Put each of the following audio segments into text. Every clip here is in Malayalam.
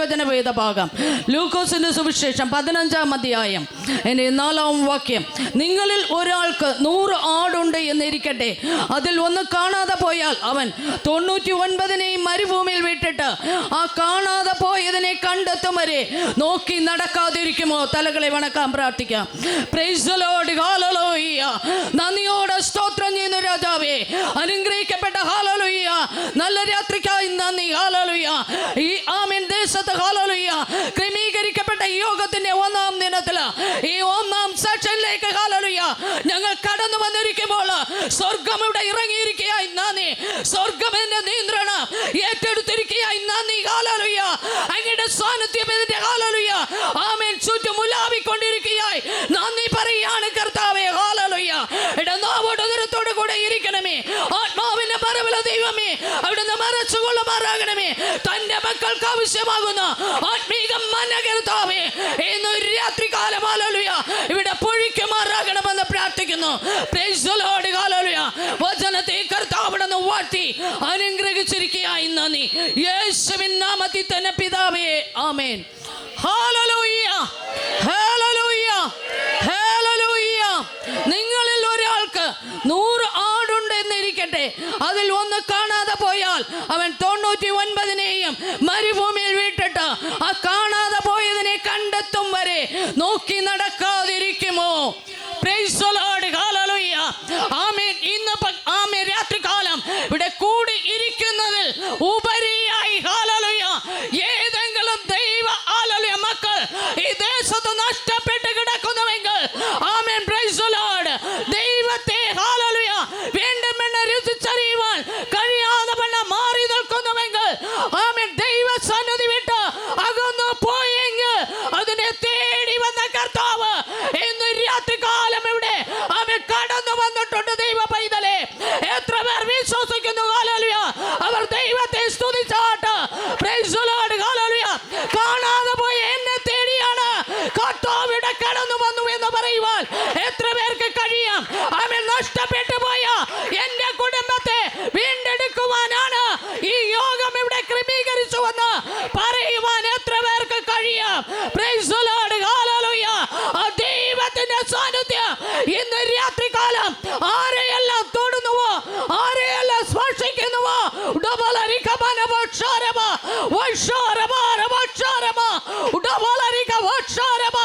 തിരുവചന വേദഭാഗം. ലൂക്കോസിന്റെ സുവിശേഷം പതിനഞ്ചാം അധ്യായം. എന്റെ നാലാം വാക്യം. നിങ്ങളിൽ ഒരാൾക്ക് നൂറ് ആടുണ്ട് എന്നിരിക്കട്ടെ. അതിൽ ഒന്ന് കാണാതെ പോയാൽ അവൻ തൊണ്ണൂറ്റി ഒൻപതിനെയും മരുഭൂമിയിൽ വിട്ടിട്ട് ആ കാണാതെ പോയതിനെ കണ്ടെത്തും വരെ നോക്കി നടക്കാതിരിക്കുമോ? തലകളെ വണക്കാൻ പ്രാർത്ഥിക്കാം. നന്ദിയോടെ സ്തോത്രം ചെയ്യുന്ന രാജാവേ. അനുഗ്രഹിക്കപ്പെട്ട ഹാലലുയ്യ നല്ല രാത്രിക്കായി നന്ദി. ഹാലലുയ്യ ഈ ആമിൻ ദേശത്ത് ഹാലലുയ്യ ക്രമീകരിക്കപ്പെട്ട യോഗത്തിന്റെ ഒന്നാം ദിനത്തിൽ ഈ ഒന്നാം സെക്ഷനിലേക്ക് ഹാലലുയ്യ ഞങ്ങൾ കടന്നു വന്നിരിക്കുമ്പോൾ സ്വർഗം ഇവിടെ ഇറങ്ങിയിരിക്കുകയായി നന്ദി. സ്വർഗം എന്റെ നിയന്ത്രണം ഏറ്റെടുത്തിരിക്കുകയായി നന്ദി. ഹാലലുയ്യ അങ്ങയുടെ സാന്നിധ്യം ഇതിന്റെ ഹാലലുയ്യ ആമേൻ ചുറ്റും ഉലാവിക്കൊണ്ടിരിക്കുകയായി. നന്ദി പറയുകയാണ് ഇടനാവോട് ഉദരത്തോട് കൂടെ ഇരിക്കണമേ. ആത്മാവിന്റെ മറവില ദൈവമേ അവിടുന്ന് മറച്ചുകൊള്ളുമാറാകണമേ തന്റെ മക്കൾക്ക് ആവശ്യമാകുന്ന ആത്മീക മനകരുത്താമേ കർത്താവേ രാത്രി രാത്രികാലം ഹാലലുയ ഇവിടെ പൊഴിക്കുമാറാകണമെന്ന് പ്രാർത്ഥിക്കുന്നു. വചനത്തെ കർത്താവിടെന്ന് വാഴ്ത്തി അനുഗ്രഹിച്ചിരിക്കുകയായി. നന്ദി. യേശുവിൻ നാമത്തിൽ തന്നെ പിതാവേ. ആമേൻ. ഹാലലോയ്യ ഹാലലൂയ നൂറ് ആടുണ്ട് എന്നിരിക്കട്ടെ അതിൽ ഒന്ന് കാണാതെ പോയാൽ അവൻ തൊണ്ണൂറ്റി ഒൻപതിനെയും മരുഭൂമിയിൽ വിട്ടിട്ട് ആ കാണാതെ പോയതിനെ കണ്ടെത്തും വരെ നോക്കി നടക്കാതിരിക്കുമോ. ഇന്ന് രാത്രി രാത്രികാലം ഇവിടെ കൂടി ഇരിക്കുന്നതിൽ ഉപരിയായി ഹാലലുയ ഏതെങ്കിലും ദൈവ ഹാലലുയ മക്കൾ ഈ ദേശത്ത് നഷ്ടപ്പെട്ട് കിടക്കുന്നുവെങ്കിൽ ആമേൻ പ്രൈസ് ദി ലോർഡ് ദൈവത്തെ ഹാലലുയ വേണ്ടുമെന്ന് രുചിച്ചറിയുവാൻ കഴിയാതെ വണ്ണം മാറി നിൽക്കുന്നുവെങ്കിൽ ആമേൻ ദൈവ സന്നിധി വിട്ട് അകന്നു പോയെങ്കിൽ അതിനെ തേടി വന്ന കർത്താവ് ഇന്ന് രാത്രികാലം ഇവിടെ അവൻ കടന്നു വന്നിട്ടുണ്ട് ദൈവ പൈതലെ എത്ര പേർ വിശ്വസിക്കുന്നു ഹല്ലേലൂയ അവർ ദൈവത്തെ സ്തുതിച്ചാട്ട് Praise the Lord. Hallelujah. കാണാതെ പോയ എന്നെ തേടിയാണ് കർത്താവ് ഇവിടെ കടന്നു വന്നു എന്ന് പറയുവാൻ എത്ര പേർക്ക് കഴിയാം അവൻ നഷ്ടപ്പെട്ടു പോയ എന്റെ കുടുംബത്തെ വീണ്ടെടുക്കുവാനാണ് ഈ യോഗം ഇവിടെ ക്രമീകരിച്ചുവെന്ന് പറയുവാൻ എത്ര പേർക്ക് കഴിയാം Praise the Lord. Hallelujah. ആ ദൈവത്തിന്റെ സാന്നിധ്യം ഇന്ന് രാത്രികാലം ആരെയെല്ലാം തൊടുന്നുവോ ആരെയെല്ലാം സ്പർശിക്കുന്നുവോ ഉടബലരികമനവക്ഷാരമ, വൈഷാരമാരവക്ഷാരമ, ഉടബലരികവക്ഷാരമ,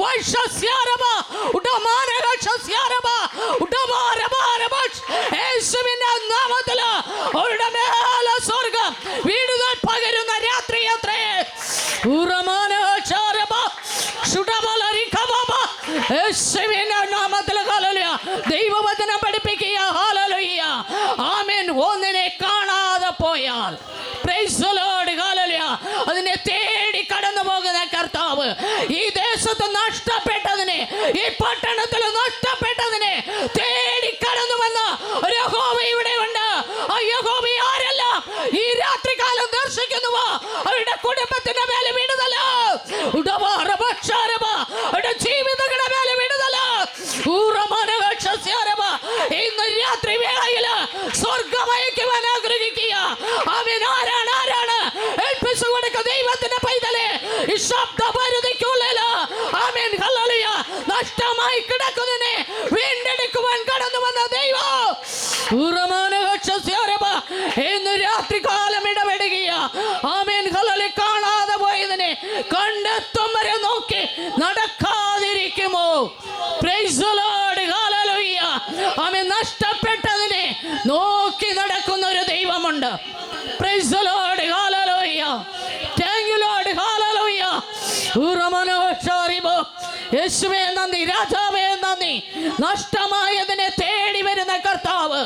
വൈഷസ്യാരമ, ഉടമാനകക്ഷസ്യാരമ, ഉടമാരമാരവക്ഷ. യേശുവിന്റെ നാമത്തിൽ അവരുടെ മേലെ സ്വർഗം വീടുകൾ പകരുന്ന രാത്രി അത്രേ ഉറമാനവക്ഷാരമ, ശുടബലരികമമ. ഹല്ലേലൂയ. ദൈവവചനം പഠിപ്പിക്കുക ഹല്ലേലൂയ. ആമേൻ ഒന്നിനെ കാണാതെ പോയാൽ. അതിനെ തേടി കടന്നു പോകുന്ന കർത്താവ് ഈ ദേശത്ത് നഷ്ടപ്പെട്ടതിനെ ഈ പട്ടണത്തിൽ നഷ്ടപ്പെട്ടതിനെ തേടി കടന്നു വന്ന ഒരു യഹോവ ഇവിടെ ഉണ്ട് ആ യഹോവ ആരെല്ലാം ഈ രാത്രികാലം ദർശിക്കുന്നുവോ അവരുടെ കുടുംബത്തിന്റെ മേലെ വിടുതല ഉടവാറഭക്ഷാരമ അവരുടെ ജീവിതങ്ങളുടെ മേലെ വിടുതല ഊറമാനകക്ഷസ്യാരമ ഇന്ന് രാത്രി വേളയിൽ സ്വർഗമയക്കുവാൻ ആഗ്രഹിക്കുക അവൻ ആരാണ് ആരാണ്? ഏൽപ്പിച്ചു കൊടുക്ക ഈ ശബ്ദ പരിധിക്കുള്ളിൽ ആമേൻ ഹല്ലേലൂയ. നഷ്ടമായി കിടക്കുന്നതിനെ വീണ്ടെടുക്കുവാൻ കടന്നു വന്ന ദൈവം. ഇന്ന് രാത്രി കാലം ആമേൻ ഹല്ലേലൂയ. കാണാതെ പോയതിനെ കണ്ടെത്തും നോക്കി നടക്കാതിരിക്കുമോ നന്ദി രാജാവേ നന്ദി നഷ്ടമായതിനെ തേടി വരുന്ന കർത്താവ്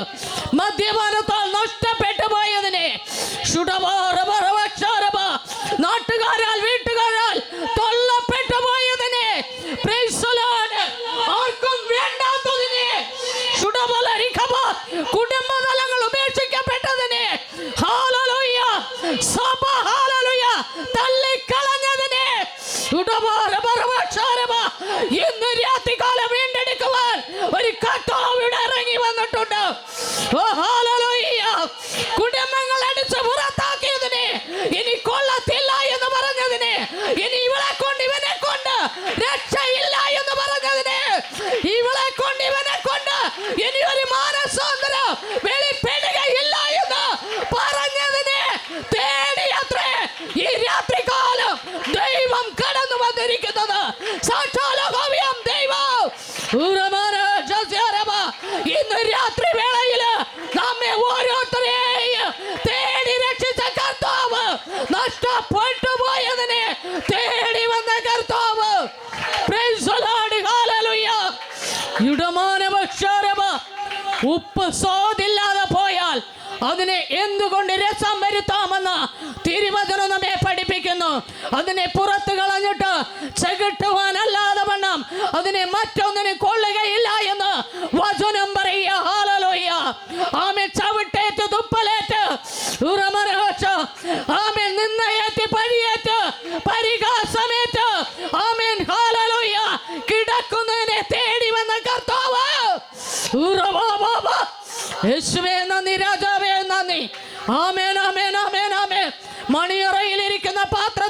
മദ്യപാനത്താൽ നഷ്ടപ്പെട്ടു പോയതിനെ. നാട്ടുകാരാൽ വീട്ടുകാരാൽ തള്ളപ്പെട്ടു പോയതിനെ Praise the Lord. ആർക്കും വേണ്ടാത്തതിനെ ശുടവലരിക്കമ. കുടുംബതലങ്ങൾ ഉപേക്ഷിക്കപ്പെട്ടതിനെ ഹാലലൂയ. സഭ ഹാലലൂയ. തള്ളിക്കളഞ്ഞതിനെ ശുടവാറവറവക്ഷാരവ. ഇന്ന് രാത്രികാലം വീണ്ടെടുക്കുവാൻ ഒരു കർത്താവിടെ ഇറങ്ങി വന്നിട്ടുണ്ട് ഓ, ഹല്ലേലൂയ. കുടുംബങ്ങൾ അടിച്ച് പുറത്താക്കിയതിനെ ഇനി കൊള്ളത്തില്ല എന്ന് പറഞ്ഞതിനെ രാത്രി വേളയിൽ നമ്മെ ഓരോരുത്തരെയും തേടി രക്ഷിച്ച കർത്താവ് നഷ്ടപ്പെട്ടു പോയതിനെ തേടി വന്ന കർത്താവ് Praise the Lord. Hallelujah. ഇടമാനവക്ഷരമ ഉപ്പ് സ്വാദില്ലാതെ പോയാൽ അതിനെ എന്തുകൊണ്ട് രസം വരുത്താമെന്ന് തിരുവചനം നമ്മെ പഠിപ്പിക്കുന്നു. അതിനെ പുറത്ത് കളഞ്ഞിട്ട് ചകിട്ടുവാനല്ലാതെ വണ്ണം അതിനെ മറ്റൊന്നിനെ കൊള്ളുകയില്ല എന്ന് വചനം പറയുക. ആമെ ചവിട്ടേറ്റ് തുപ്പലേറ്റ്. ഉറമറ ആമെ യേശുവേ നന്ദി രാജാവേ നന്ദി. ആമേൻ ആമേൻ ആമേൻ ആമേൻ. മണിയറയിലിരിക്കുന്ന പാത്രത്തെ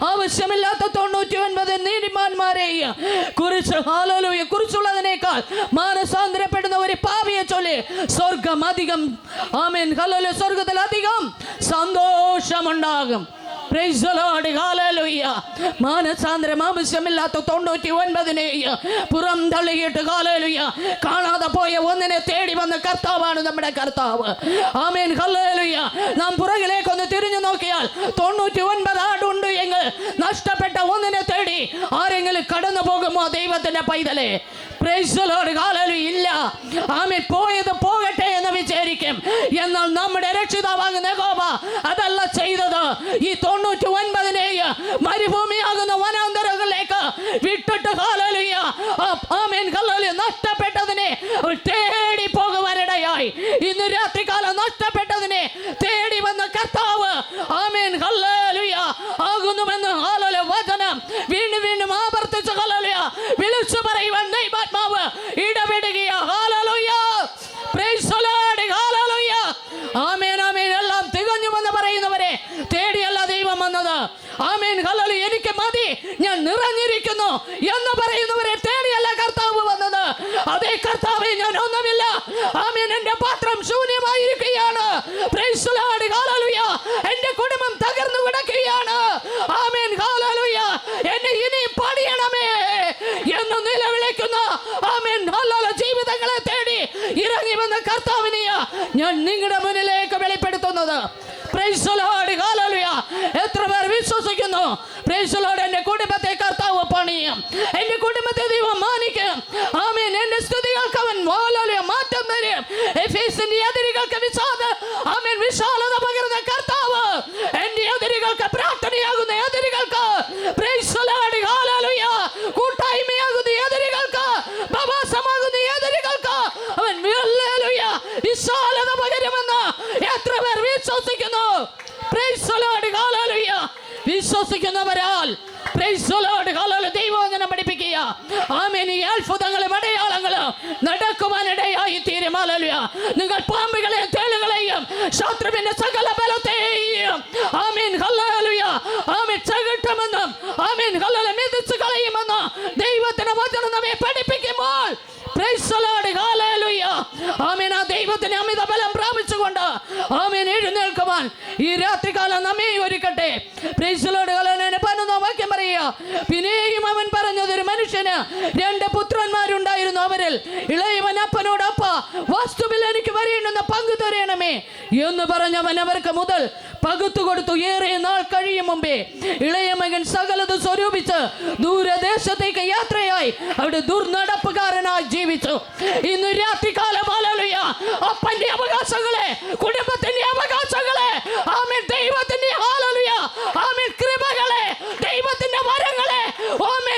ആവശ്യമില്ലാത്ത തൊണ്ണൂറ്റി ഒൻപത് നീതിമാന്മാരെയും കുറിച്ച് ഹാലോലൂയെ കുറിച്ചുള്ളതിനേക്കാൾ മാനസാന്തരപ്പെടുന്ന ഒരു പാവിയെ ചൊല്ലി സ്വർഗം അധികം. ആമേൻ. ഹലോല സ്വർഗത്തിൽ അധികം സന്തോഷമുണ്ടാകും. മാനസാന്തരം ആവശ്യമില്ലാത്ത തൊണ്ണൂറ്റി ഒൻപതിനെ പുറം തള്ളിയിട്ട് ഹാലലുയ കാണാതെ പോയ ഒന്നിനെ തേടി വന്ന കർത്താവാണ് നമ്മുടെ കർത്താവ്. ആമേൻ ഹല്ലേലൂയ നാം പുറകിലേക്കൊന്ന് തിരിഞ്ഞു നോക്കിയാൽ തൊണ്ണൂറ്റി ഒൻപത് ആടുണ്ട് എങ്കിൽ നഷ്ടപ്പെട്ട ഒന്നിനെ തേടി ആരെങ്കിലും കടന്നു പോകുമോ ദൈവത്തിന്റെ പൈതലെ? ഇല്ല ആമേൻ. പോയത് പോകട്ടെ എന്ന് വിചാരിക്കും. എന്നാൽ നമ്മുടെ രക്ഷിതാവാകുന്ന യഹോവ അതല്ല ചെയ്തത്. ഈ തൊണ്ണൂറ്റി ഒൻപതിനെ മരുഭൂമിയാകുന്ന വനാന്തരങ്ങളിലേക്ക് വിട്ടിട്ട് ഹാലലുയ ആമേൻ ഹല്ലേലൂയ നഷ്ടപ്പെട്ടതിനെ തേടി പോകുവാനിടയായി ഇന്ന് രാത്രികാലം നഷ്ടപ്പെട്ടതിനെ തേടി വന്ന കർത്താവ് ആമേൻ ഹല്ലേലൂയ ആകുന്നുവെന്ന് ഹാലല വചനം വീണ്ടും വീണ്ടും ആവർത്തിച്ച് ഹല്ലേലൂയ വിളിച്ചു പറയുവാൻ ദൈവാത്മാവ് ഇടപെടുകയാ ഹാലലുയ Praise the Lord. Hallelujah. ആമേൻ ആമേൻ എല്ലാം തികഞ്ഞുവെന്ന് പറയുന്നവരെ തേടിയല്ല ദൈവം വന്നത് ആമേൻ ഹലലു എനിക്ക് മതി ഞാൻ നിറഞ്ഞിരിക്കുന്നു എന്ന് പറയുന്നവരെ തേടിയല്ല കർത്താവ് വന്നത് അതേ കർത്താവെ ഞാൻ ഒന്നുമില്ല ആമേൻ എന്റെ പാത്രം ശൂന്യമായിരിക്കുകയാണ്. എന്റെ കുടുംബം തകർന്നു കിടക്കുകയാണ് ആമേൻ എന്നെ ഇനിയും പണിയണമേ എന്ന് നിലവിളിക്കുന്ന ആമേൻ ജീവിതങ്ങളെ തേടി ഇറങ്ങി വന്ന കർത്താവിനെയ ഞാൻ നിങ്ങളുടെ മുന്നിലേക്ക് വെളിപ്പെടുത്തുന്നത്. എത്ര പേർ വിശ്വസിക്കുന്നു. എന്റെ കുടുംബത്തെ കർത്താവ് പണിയും എന്റെ കുടുംബത്തെ ദൈവം മാനിക്കും ആമേൻ എന്റെ സ്തുതികൾക്ക് അവൻ Hallelujah. എഫേസിന്റെ എതിരികൾക്ക് ആമേൻ. വിശാലത പകരുന്ന കർത്താവ് എന്റെ എതിരികൾക്ക് പ്രാർത്ഥനയാകുന്ന എതിരികൾക്ക്. കൂട്ടായ്മയാകുന്ന എതിരികൾക്ക് പ്രവാസമാകുന്ന എതിരികൾക്ക് അവൻ. വിശാലത പകരുമെന്ന് എത്ര പേർ വിശ്വസിക്കുന്നു? വിശ്വസിക്കുന്നവരാൽ ദൈവം പഠിപ്പിക്കുക. ആമേനി അത്ഭുതങ്ങളെ അടയാളങ്ങളും നടക്കുവാനിടയായി തീരും Hallelujah. നിങ്ങൾ പാമ്പുകളെയും തേളുകളെയും ശത്രുവിന്റെ സകല ബലത്തെയും ആമീൻ ഹല്ലേലൂയ ആമീൻ ചകിട്ടുമെന്നും ആമീൻ ഹല്ലല മിതിച്ചു കളയുമെന്ന് ദൈവത്തിന്റെ വചനം നമ്മെ പഠിപ്പിക്കുമ്പോൾ. Hallelujah. ആ ദൈവത്തിന് അമിത ബലം പ്രാപിച്ചുകൊണ്ട് ആമീൻ എഴുന്നേൽക്കുവാൻ ഈ രാത്രികാലം നമ്മെ ഒരുക്കട്ടെ പ്രൈസലോട്. Hallelujah. പതിനൊന്നാം വാക്യം പറയുക. പിന്നെയും അവൻ പറഞ്ഞത് ഒരു മനുഷ്യന് രണ്ട് പുത്രന്മാരുണ്ടായിരുന്നു അവരിൽ. ഇളയവൻ അപ്പനോട് അപ്പ വസ്തുവിൽ എനിക്ക് വരേണ്ടുന്ന പങ്കു തരയണമേ എന്ന് പറഞ്ഞവൻ അവർക്ക് മുതൽ പകുത്തു കൊടുത്തു. ഏറെ നാൾ കഴിയും മുമ്പേ ഇളയ മകൻ സകലത് സ്വരൂപിച്ച് ദൂരദേശത്തേക്ക് യാത്രയായി. അവിടെ ദുർനടപ്പുകാരനായി ജീവിച്ചു. ഇന്ന് രാത്രികാലം ആലോയ അപ്പന്റെ അവകാശങ്ങളെ കുടുംബത്തിന്റെ അവകാശങ്ങളെ ആമേ ദൈവത്തിന്റെ ഹാലലുയ ആമേ കൃപകളെ ദൈവത്തിന്റെ വരങ്ങളെ ആമേൻ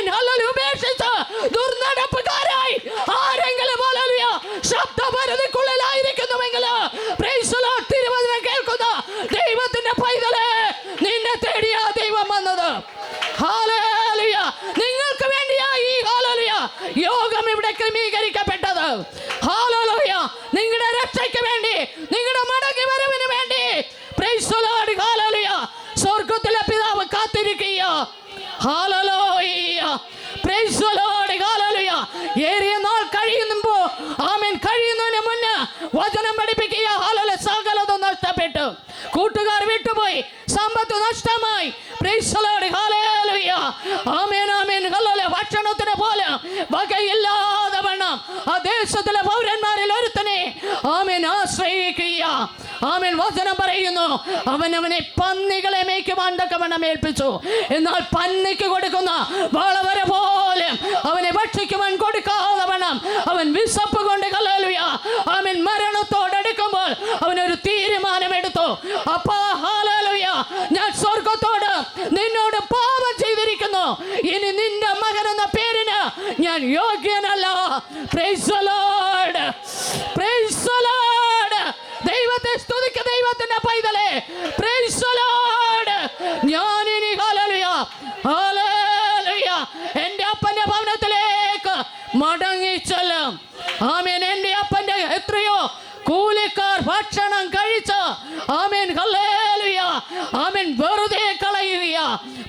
നഷ്ടപ്പെട്ടു കൂട്ടുകാർ വിട്ടുപോയി. സമ്പത്ത് നഷ്ടമായി. ആമേൻ ആമേൻ. ഭക്ഷണത്തിന് പോലെ വകയില്ലാതെ വേണം ആ ദേശത്തിലെ പൗരന്മാരിൽ ഒരുത്തനെ ആമേൻ ആശ്രയിക്കുക. ആമേൻ വചനം പറയുന്നു. അവനവനെ പന്നികളെ മേയ്ക്കുവാൻ തക്കവണ്ണം ഏൽപ്പിച്ചു. എന്നാൽ പന്നിക്ക് കൊടുക്കുന്ന വളവര പോലെ അവനെ ഭക്ഷിക്കുവാൻ കൊടുക്കാതെ വേണം അവൻ വിശപ്പ് കൊണ്ട് കലലുയ അവൻ മരണത്തോടടുക്കുമ്പോൾ അവനൊരു തീരുമാനമെടുത്തു. അപ്പാ ഹാലലുയ ഞാൻ സ്വർഗത്തോട് നിന്നോട് പാപം ചെയ്തിരിക്കുന്നു. ഇനി നിന്റെ മകൻ എന്ന പേരിന് ഞാൻ യോഗ്യനല്ല. ദൈവത്തെ സ്തുതിക്ക ദൈവത്തിന്റെ പൈതലേ Praise the Lord. ഞാൻ ഇനി ഹല്ലേലൂയ ഹല്ലേലൂയ എന്റെ അപ്പന്റെ ഭവനത്തിലേക്ക് മടങ്ങിച്ചെല്ലും ആമേൻ എന്റെ അപ്പന്റെ എത്രയോ കൂലിക്കാർ ഭക്ഷണം കഴിച്ച് ആമേൻ ഹല്ലേലൂയ ആമേൻ വെറുതെ കളയുക പ്രൈസ് ദി ലോർഡ് ഹല്ലേലൂയ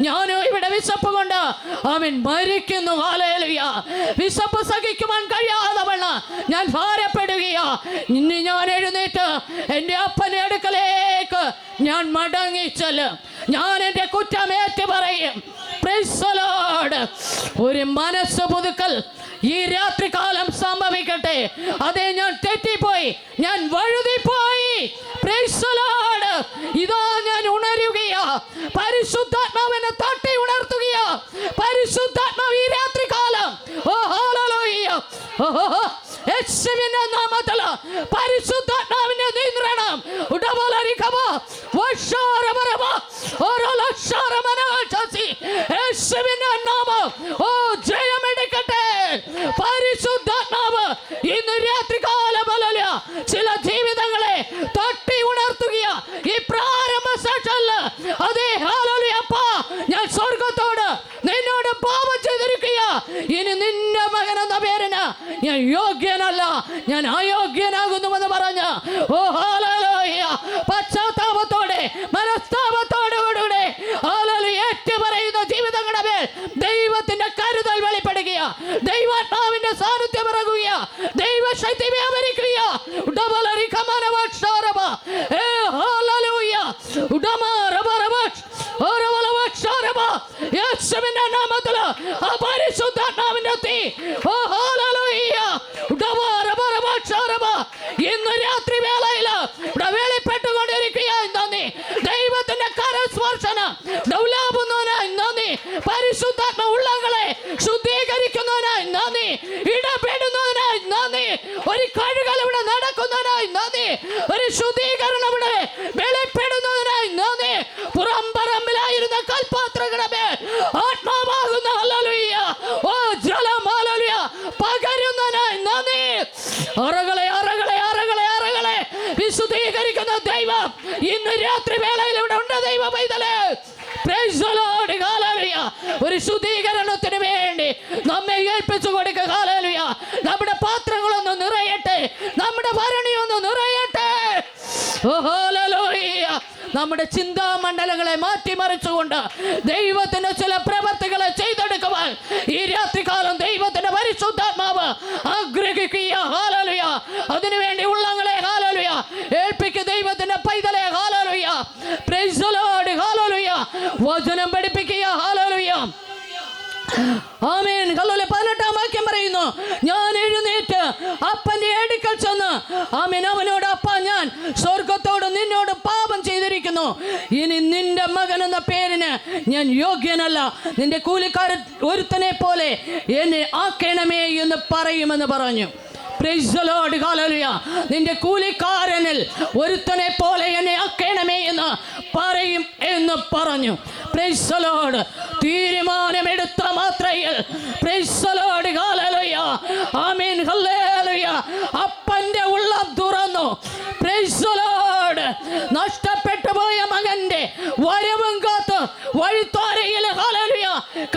ഞാനും ഇവിടെ വിശപ്പ് കൊണ്ട് ആമേൻ. മരിക്കുന്നു. വിശപ്പ് സഹിക്കുവാൻ കഴിയാതെ വണ്ണ ഞാൻ ഭാരപ്പെടുകയാ. ഇനി ഞാൻ എഴുന്നേറ്റ് എന്റെ അപ്പന്റെ അടുക്കലേക്ക് ഞാൻ മടങ്ങിച്ചെല്ലും ഞാൻ എന്റെ കുറ്റമേറ്റ് പറയും. ഒരു മനസ്സ് പുതുക്കൽ ഈ രാത്രികാലം സംഭവിക്കട്ടെ. അതെ ഞാൻ തെറ്റിപ്പോയി. ഞാൻ വഴുതിപ്പോയി. ഇതാ ഞാൻ ഉണരുകയാ. പരിശുദ്ധാത്മാവിനെ തട്ടി ഉണർത്തുകയാ. പരിശുദ്ധാത്മാവ് ഈ രാത്രികാലം. ഓ യേശുവിന്റെ നാമം ഓ ജയമെടുക്കട്ടെ പരിശുദ്ധാത്മാവ് ഇന്ന് രാത്രികാലമല്ല ചില ജീവിതങ്ങളെ തട്ടി ഉണർത്തുക ഈ പ്രാരംഭ സെഷനിൽ അതേ ഹാലലിയപ്പ ഞാൻ സ്വർഗത്തോട് നിന്നോട് പാപം ചെയ്തിരിക്കുക ഇനി നിന്റെ മകൻ എന്ന പേരിന് ഞാൻ യോഗ്യനല്ല ഞാൻ അയോഗ്യനാകുന്നുവെന്ന് പറഞ്ഞ് ഓ ഹാലലോയ പശ്ചാത്താപത്തോടെ മനസ്താപത്തോടെ കൂടെ ഹാലലു ഏറ്റു പറയുന്ന ജീവിതങ്ങളുടെ മേൽ ദൈവത്തിന്റെ കരുതൽ വെളിപ്പെടുക ദൈവാത്മാവിന്റെ സാന്നിധ്യം ഇറങ്ങുക ദൈവശക്തി വ്യാപരിക്കുക ഉടമലരി കമനവക്ഷാരമ ഏ ഹാലലൂയ ഉടമാരമരവക്ഷ ഓരവലവക്ഷാരമ യേശുവിന്റെ നാമത്തിൽ ആ പരിശുദ്ധാത്മാവിന്റെ തീ ഓ ഹാലലൂയ ഉടമാരമരവക്ഷാരമ ഇന്ന് രാത്രി വേളയിൽ ഇവിടെ വെളിപ്പെട്ടുകൊണ്ടിരിക്കുകയായി നന്ദി. ദൈവത്തിന്റെ കരസ്പർശനം ദൗലാപുന്നവനായി നന്ദി. ഉള്ളങ്ങളെ ശുദ്ധീകരിക്കുന്നവനായി നന്ദി. ഇടപെടുന്നതിനായി നന്ദി. ഒരു കഴുകൽ ഇവിടെ നടക്കുന്നതിനായി നന്ദി. ഒരു ശുദ്ധീകരണം ഇവിടെ വെളിപ്പെടുന്നതിനായി നന്ദി പുറംപറമ്പിലായിരുന്ന കൽപാത്രങ്ങളുടെ മേൽ ആത്മാവാകുന്ന ഹല്ലേലൂയ ഓ ജലം ഹല്ലേലൂയ പകരുന്നതിനായി നന്ദി അറകളെ അറകളെ അറകളെ അറകളെ. വിശുദ്ധീകരിക്കുന്ന ദൈവം ഇന്ന് രാത്രി വേളയിൽ ഇവിടെ ഉണ്ട് ദൈവ പൈതലേ. ഒരു ശുദ്ധീകരണത്തിന് വേണ്ടി നമ്മെ ഏൽപ്പിച്ചു കൊടുക്കുക ഹാലലുയ നമ്മുടെ പാത്രങ്ങളൊന്ന് നിറയട്ടെ. നമ്മുടെ ഭരണി ഒന്ന് നിറയട്ടെ. ഓ, hallelujah. നമ്മുടെ ചിന്താമണ്ഡലങ്ങളെ മാറ്റിമറിച്ചുകൊണ്ട് ദൈവത്തിന് ചില പ്രവർത്തികളെ ചെയ്തെടുക്കുവാൻ ഈ രാത്രികാലം പരിശുദ്ധാത്മാവ് ആഗ്രഹിക്കുക ഹാലലുയ അതിനുവേണ്ടി ഉള്ളങ്ങളെ ഹാലലുയ ഏൽപ്പിക്കുക ദൈവത്തിന്റെ പൈതലെ ഹാലലുയ പ്രൈസ് ദി ലോർഡ് ഹാലലുയ വചനം പഠിപ്പിക്കുക ഹാലലുയ ആമേൻ. കല്ലോലെ പതിനെട്ടാം വാക്യം പറയുന്നു ഞാൻ എഴുന്നേറ്റ് അപ്പന്റെ അടുക്കൽ ചെന്ന് ആമേൻ അവനോട് അപ്പ ഞാൻ സ്വർഗത്തോട് നിന്നോട് പാപം ചെയ്തിരിക്കുന്നു. ഇനി നിന്റെ മകൻ എന്ന പേരിന് ഞാൻ യോഗ്യനല്ല. നിന്റെ കൂലിക്കാരൻ ഒരുത്തനെ പോലെ എന്നെ ആക്കണമേ എന്ന് പറയുമെന്ന് പറഞ്ഞു. നിന്റെ കൂലിക്കാരനിൽ ഒരുത്തനെ പോലെ എന്നെ ആക്കണമേ എന്ന് പറയും എന്ന് പറഞ്ഞു. പ്രൈസലോട്. തീരുമാനമെടുത്ത മാത്രയിൽ പ്രൈസലോട് the Hallelujah. അപ്പന്റെ ഉള്ളം തുറന്നു. നഷ്ടപ്പെട്ടു പോയ മകന്റെ വരവും കാത്തു വഴിത്തോരയിൽ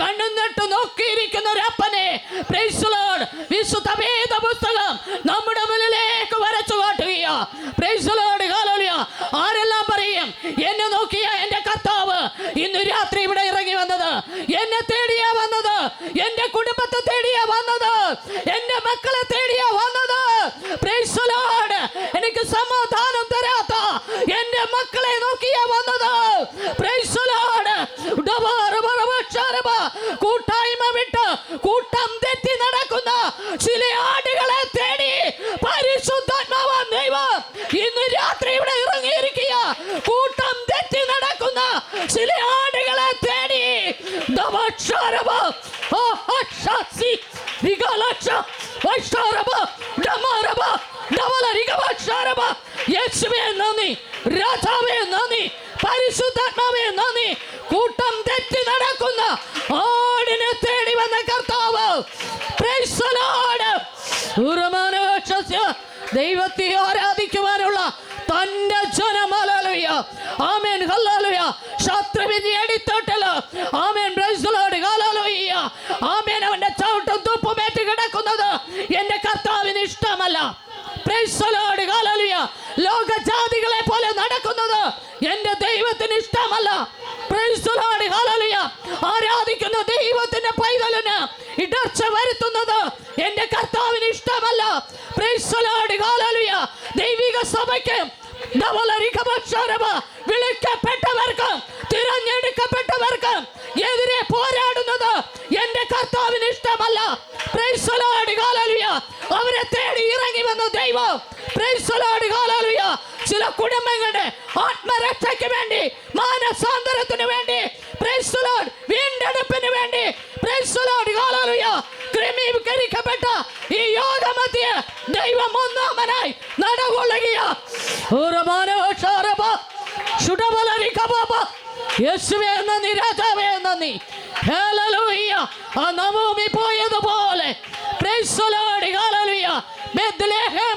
കണ്ണുനട്ടു കണ്ണും നോക്കിയിരിക്കുന്ന ഒരു അപ്പനെ. വിശുദ്ധ വേദ പുസ്തകം നമ്മുടെ മുന്നിലേക്ക് വരച്ചു കാട്ടുകയ. The Lord. ആരെല്ലാം പറയും? എന്നെ നോക്കിയ എന്റെ കർത്താവ്. ഇന്ന് രാത്രി ഇവിടെ ഇറങ്ങി വന്നത്. എന്നെ തേടിയാ വന്നത്. എന്റെ കുടുംബത്തെ തേടിയാ വന്നത്. എന്റെ മക്കളെ തേടിയാ വന്നത് Praise the Lord. എനിക്ക് സമാധാനം തരാത്ത എന്റെ മക്കളെ നോക്കിയാ വന്നത് Praise the Lord. ഡബാറ ബറബ ഷറബ. കൂട്ടായ്മ വിട്ട് കൂട്ടം തെറ്റി നടക്കുന്ന ചില ആടുകളെ തേടി പരിശുദ്ധാത്മാവ ദൈവം ഇന്ന് രാത്രി ഇവിടെ ഇറങ്ങിയിരിക്കുക കൂട്ടം തെറ്റി നടക്കുന്ന ചില ആടുകളെ തേടി ദബക്ഷരബ. ആ, അക്ഷാസി. വികലക്ഷ. വൈഷ്ണവരബ. ഡമരബ. ഡവലരികവക്ഷരബ. യേശുവേ നന്ദി രാജാവേ നന്ദി പരിശുദ്ധാത്മാവേ നന്ദി കൂട്ടം തെറ്റി നടക്കുന്ന ആടിനെ തേടി വന്ന കർത്താവ് Praise the Lord. ഉറമാനവക്ഷസ്യ ദൈവത്തെ ആരാധിക്കുവാനുള്ള തന്റെ ആമേൻ ഹല്ലേലൂയ. Amen hallelujah. ആമേൻ അവന്റെ കിടക്കുന്നത് എന്റെ കർത്താവിന് ഇഷ്ടമല്ല. ഹല്ലേലൂയ. ലോകജാതികളെ പോലെ നടക്കുന്നത് എന്റെ ദൈവത്തിന് ഇഷ്ടമല്ല. ഹല്ലേലൂയ. ആരാധിക്കുന്ന ദൈവത്തിന്റെ പൈതലിന് ഇടർച്ച വരുത്തുന്നത് da volare come a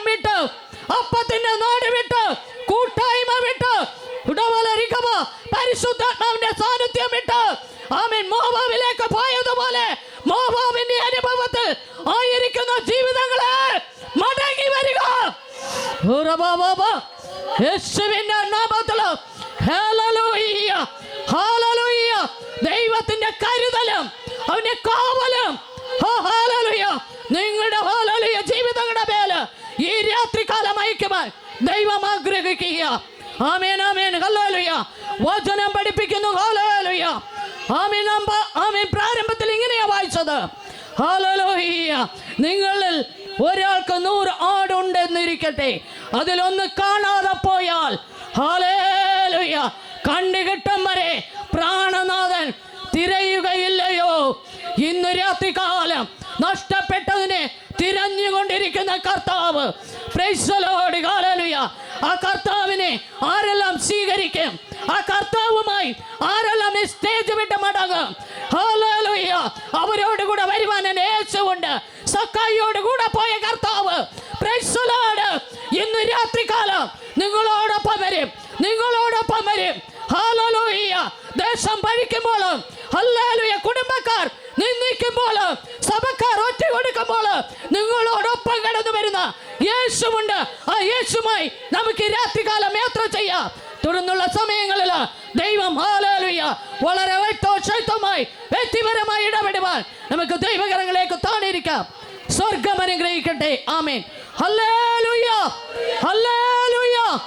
വിട്ട് അപ്പത്തിന്റെ നാട് വിട്ട് കൂട്ടായ്മ വിട്ട് ഉടവലരിക്കമ പരിശുദ്ധാത്മാവിന്റെ സാന്നിധ്യം വിട്ട് ആമേൻ മോവാവിലേക്ക് പോയതുപോലെ മോവാവിന്റെ അനുഭവത്തിൽ ആയിരിക്കുന്ന ജീവിതങ്ങളെ മടങ്ങി വരിക. യേശുവിന്റെ നാമത്തിൽ ഹല്ലേലൂയ. ആഗ്രഹിക്കുക ആമേൻ ആമേൻ. ഹല്ലേലൂയ. വചനം പഠിപ്പിക്കുന്നു. ഹല്ലേലൂയ. ആമേൻ ആമേൻ. പ്രാരംഭത്തിൽ ഇങ്ങനെയാ വായിച്ചത്. ഹല്ലേലൂയ. നിങ്ങളിൽ ഒരാൾക്ക് നൂറ് ആടുണ്ടെന്നിരിക്കട്ടെ. അതിലൊന്ന് കാണാതെ പോയാൽ. ഹാലേലുയ കണ്ടുകിട്ടും വരെ പ്രാണനാഥൻ തിരയുകയില്ലയോ? ഇന്ന് രാത്രികാലം നഷ്ടപ്പെട്ടതിനെ തിരഞ്ഞുകൊണ്ടിരിക്കുന്ന കർത്താവ്. പ്രൈസലോട് കാലലുയ. ആ കർത്താവിനെ ആരെല്ലാം സ്വീകരിക്കും? ആ കർത്താവുമായി ആരെല്ലാം സ്റ്റേജ് വിട്ട് മടങ്ങും? അവരോട് കൂടെ വരുവാൻ എന്നെ യേശുവുണ്ട്. സക്കായിയോട് കൂടെ പോയ കർത്താവ്. ഇന്ന് രാത്രികാലം നിങ്ങളോടൊപ്പം വരും. നിങ്ങളോടൊപ്പം വരും. ഹാലലൂയ ദേശം ഭരിക്കുമ്പോൾ ഹല്ലേലൂയ കുടുംബക്കാർ നിന്ദിക്കുമ്പോൾ സഭക്കാർ ഒറ്റ കൊടുക്കുമ്പോൾ നിങ്ങളോടൊപ്പം കടന്നു വരുന്ന യേശുവുണ്ട്. ആ യേശുമായി നമുക്ക് രാത്രികാലം യാത്ര ചെയ്യാം. തുടർന്നുള്ള സമയങ്ങളിൽ ദൈവം ഹാലലുയ വളരെ വ്യക്തമായി വ്യക്തിപരമായി ഇടപെടുവാൻ നമുക്ക് ദൈവകരങ്ങളിലേക്ക് താണിരിക്കാം സ്വർഗം അനുഗ്രഹിക്കട്ടെ. ആമേൻ. ഹല്ലേലൂയ. ഹല്ലേലൂയ.